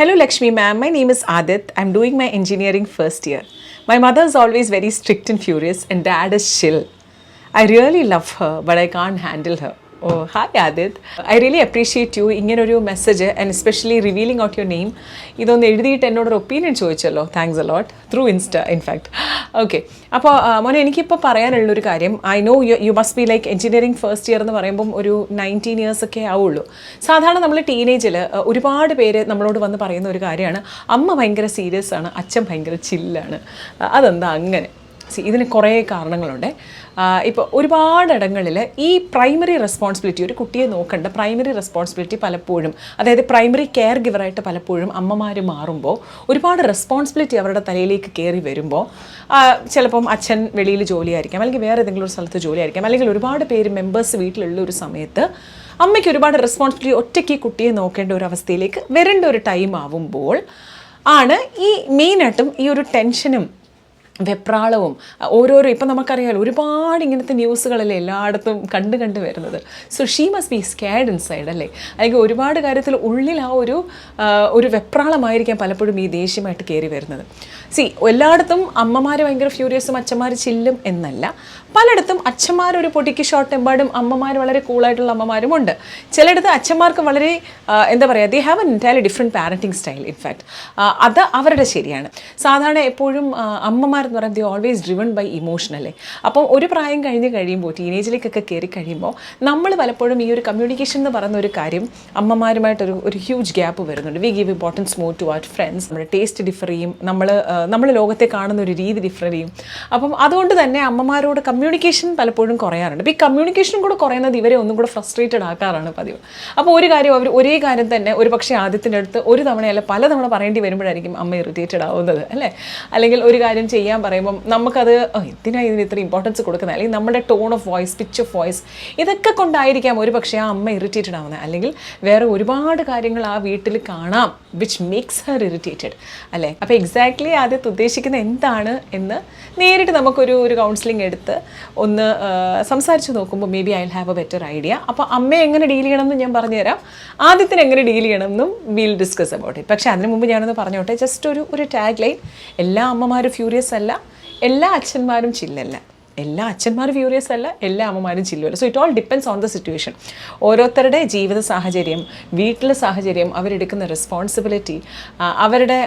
Hello, Lakshmi ma'am. My name is Adit. I'm doing my engineering first year. My mother is always very strict and furious, and dad is chill. I really love her, but I can't handle her. Oh hi Adith I really appreciate you ഇങ്ങനൊരു message and especially revealing out your name ഇതൊന്ന് എഴുതിയിട്ട് എന്നോടൊരു opinion ചോദിച്ചല്ലോ thanks a lot through insta in fact okay അപ്പോൾ മോനെ എനിക്കിപ്പോൾ പറയാനുള്ളൊരു കാര്യം. I know you you must be like engineering first year എന്ന് പറയുമ്പം ഒരു നയന്റീൻ ഇയേഴ്സ് ഒക്കെ ആവുള്ളൂ. സാധാരണ നമ്മൾ ടീനേജിൽ ഒരുപാട് പേര് നമ്മളോട് വന്ന് പറയുന്ന ഒരു കാര്യമാണ് അമ്മ ഭയങ്കര സീരിയസ് ആണ് അച്ഛൻ ഭയങ്കര ചില്ലാണ് അതെന്താ അങ്ങനെ? സി ഇതിന് കുറേ കാരണങ്ങളുണ്ട്. ഇപ്പോൾ ഒരുപാട് ഇടങ്ങളിൽ ഈ പ്രൈമറി റെസ്പോൺസിബിലിറ്റി ഒരു കുട്ടിയെ നോക്കേണ്ട പ്രൈമറി റെസ്പോൺസിബിലിറ്റി പലപ്പോഴും അതായത് പ്രൈമറി കെയർ ഗിവറായിട്ട് പലപ്പോഴും അമ്മമാർ മാറുമ്പോൾ ഒരുപാട് റെസ്പോൺസിബിലിറ്റി അവരുടെ തലയിലേക്ക് കയറി വരുമ്പോൾ ചിലപ്പം അച്ഛൻ വെളിയിൽ ജോലിയായിരിക്കാം അല്ലെങ്കിൽ വേറെ ഏതെങ്കിലും ഒരു സ്ഥലത്ത് ജോലിയായിരിക്കാം അല്ലെങ്കിൽ ഒരുപാട് പേര് മെമ്പേഴ്സ് വീട്ടിലുള്ള ഒരു സമയത്ത് അമ്മയ്ക്ക് ഒരുപാട് റെസ്പോൺസിബിലിറ്റി ഒറ്റയ്ക്ക് കുട്ടിയെ നോക്കേണ്ട ഒരു അവസ്ഥയിലേക്ക് വരേണ്ട ഒരു ടൈം ആവുമ്പോൾ ആണ് ഈ മെയിനായിട്ടും ഈ ഒരു ടെൻഷനും വെപ്രാളവും ഓരോരോ ഇപ്പം നമുക്കറിയാമല്ലോ ഒരുപാട് ഇങ്ങനത്തെ ന്യൂസുകളല്ലേ എല്ലായിടത്തും കണ്ട് കണ്ട് വരുന്നത്. So she must be scared inside അല്ലേ? അല്ലെങ്കിൽ ഒരുപാട് കാര്യത്തിൽ ഉള്ളിൽ ആ ഒരു ഒരു വെപ്രാളമായിരിക്കാം പലപ്പോഴും ഈ ദേഷ്യമായിട്ട് കയറി വരുന്നത്. സി എല്ലായിടത്തും അമ്മമാർ ഭയങ്കര ഫ്യൂരിയസും അച്ഛന്മാർ ചില്ലും എന്നല്ല. പലയിടത്തും അച്ഛന്മാർ ഒരു പൊടിക്ക് ഷോർട്ട് എമ്പാടും അമ്മമാർ വളരെ കൂളായിട്ടുള്ള അമ്മമാരും ഉണ്ട്. ചിലയിടത്ത് അച്ഛന്മാർക്ക് വളരെ എന്താ പറയുക they have an entirely different parenting style in fact അത് അവരുടെ ശരിയാണ്. സാധാരണ എപ്പോഴും അമ്മമാർ എന്ന് പറയുന്നത് ഓൾവേസ് ഡ്രിവൺ ബൈ ഇമോഷൻ അല്ലേ? അപ്പം ഒരു പ്രായം കഴിഞ്ഞ് കഴിയുമ്പോൾ ടീനേജിലേക്കൊക്കെ കയറി കഴിയുമ്പോൾ നമ്മൾ പലപ്പോഴും ഈ ഒരു കമ്മ്യൂണിക്കേഷൻ എന്ന് പറയുന്ന ഒരു കാര്യം അമ്മമാരുമായിട്ടൊരു ഒരു ഹ്യൂജ് ഗ്യാപ്പ് വരുന്നുണ്ട്. We give importance more to our friends നമ്മുടെ ടേസ്റ്റ് ഡിഫർ ചെയ്യും. നമ്മൾ നമ്മൾ ലോകത്തെ കാണുന്ന ഒരു രീതി ഡിഫർ ചെയ്യും. അപ്പം അതുകൊണ്ട് തന്നെ അമ്മമാരോട് കമ്മ്യൂണിക്കേഷൻ പലപ്പോഴും കുറയാറുണ്ട്. അപ്പോൾ ഈ കമ്മ്യൂണിക്കേഷനും കൂടെ കുറയുന്നത് ഇവരെ ഒന്നും കൂടെ ഫ്രസ്ട്രേറ്റഡ് ആക്കാറാണ് പതിവ്. അപ്പോൾ ഒരു കാര്യം അവർ ഒരേ കാര്യം തന്നെ ഒരു പക്ഷേ ആദ്യത്തിന്റെ അടുത്ത് ഒരു തവണയല്ല പല തവണ പറയേണ്ടി വരുമ്പോഴായിരിക്കും അമ്മ ഇറിറ്റേറ്റഡ് ആവുന്നത് അല്ലേ? അല്ലെങ്കിൽ ഒരു കാര്യം ചെയ്യാൻ പറയുമ്പം നമുക്കത് എന്തിനാണ് എന്തിനാ ഇതിന് ഇത്ര ഇമ്പോർട്ടൻസ് കൊടുക്കുന്നത്? അല്ലെങ്കിൽ നമ്മുടെ tone of voice pitch of voice ഇതൊക്കെ കൊണ്ടായിരിക്കാം ഒരു പക്ഷേ ആ അമ്മ ഇറിറ്റേറ്റഡ് ആവുന്നത്. അല്ലെങ്കിൽ വേറെ ഒരുപാട് കാര്യങ്ങൾ ആ വീട്ടിൽ കാണാം. വിച്ച് മേക്സ് ഹർ ഇറിറ്റേറ്റഡ് അല്ലേ? അപ്പോൾ എക്സാക്ട്ലി ആദ്യത്തെ ഉദ്ദേശിക്കുന്ന എന്താണ് എന്ന് നേരിട്ട് നമുക്കൊരു ഒരു കൗൺസിലിംഗ് എടുത്ത് ഒന്ന് സംസാരിച്ച് നോക്കുമ്പോൾ maybe I have a better idea അപ്പോൾ അമ്മയെ എങ്ങനെ ഡീൽ ചെയ്യണമെന്ന് ഞാൻ പറഞ്ഞുതരാം. ആദ്യത്തിന് എങ്ങനെ ഡീൽ ചെയ്യണമെന്നും വിൽ ഡിസ്കസ് അബൌട്ട് ഇറ്റ് പക്ഷേ അതിന് മുമ്പ് ഞാനൊന്ന് പറഞ്ഞോട്ടെ ജസ്റ്റ് ഒരു ഒരു ടാഗ് ലൈൻ എല്ലാ അമ്മമാരും ഫ്യൂരിയസ് അല്ല എല്ലാ അച്ഛന്മാരും ചില്ലല്ല എല്ലാ അച്ഛന്മാരും ഫ്യൂറിയസ് അല്ല എല്ലാ അമ്മമാരും ചില്ലുമല്ല so it all depends on the situation ഓരോരുത്തരുടെ ജീവിത സാഹചര്യം വീട്ടിലെ സാഹചര്യം അവരെടുക്കുന്ന റെസ്പോൺസിബിലിറ്റി അവരുടെ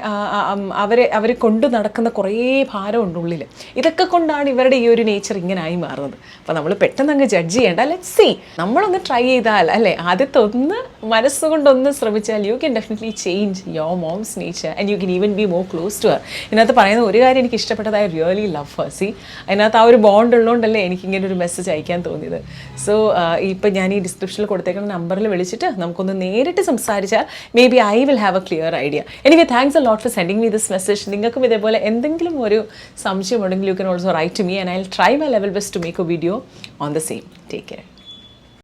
അവരെ അവർ കൊണ്ടു നടക്കുന്ന കുറേ ഭാരമുണ്ട് ഉള്ളിൽ ഇതൊക്കെ കൊണ്ടാണ് ഇവരുടെ ഈ ഒരു നേച്ചർ ഇങ്ങനായി മാറുന്നത്. അപ്പോൾ നമ്മൾ പെട്ടെന്ന് അങ്ങ് ജഡ്ജ് ചെയ്യേണ്ട. ലെറ്റ് സി നമ്മളൊന്ന് ട്രൈ ചെയ്താൽ അല്ലേ? ആദ്യത്തെ ഒന്ന് മനസ്സുകൊണ്ടൊന്ന് ശ്രമിച്ചാൽ you can definitely change your mom's nature and you can even be more close to her ഇതിനകത്ത് പറയുന്ന ഒരു കാര്യം എനിക്ക് ഇഷ്ടപ്പെട്ടത് I really love her see അതിനകത്ത് ആ ഒരു ബോണ്ട് ഉള്ളതുകൊണ്ടല്ലേ എനിക്ക് ഇങ്ങനെ ഒരു മെസ്സേജ് അയക്കാൻ തോന്നിയത്. സോ ഇപ്പം ഞാൻ ഈ ഡിസ്ക്രിപ്ഷനിൽ കൊടുത്തേക്കുന്ന നമ്പറിൽ വിളിച്ചിട്ട് നമുക്കൊന്ന് നേരിട്ട് സംസാരിച്ചാൽ maybe I will have a clear idea എനിക്ക് thanks a lot for sending me this message നിങ്ങൾക്കും ഇതേപോലെ എന്തെങ്കിലും ഒരു സംശയം ഉണ്ടെങ്കിൽ you can also write to me and I try my level best to make a video on the same take care